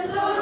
is over.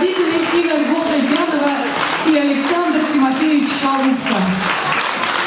руководители Игорь Бодойбязова и Александр Тимофеевич Шалупко.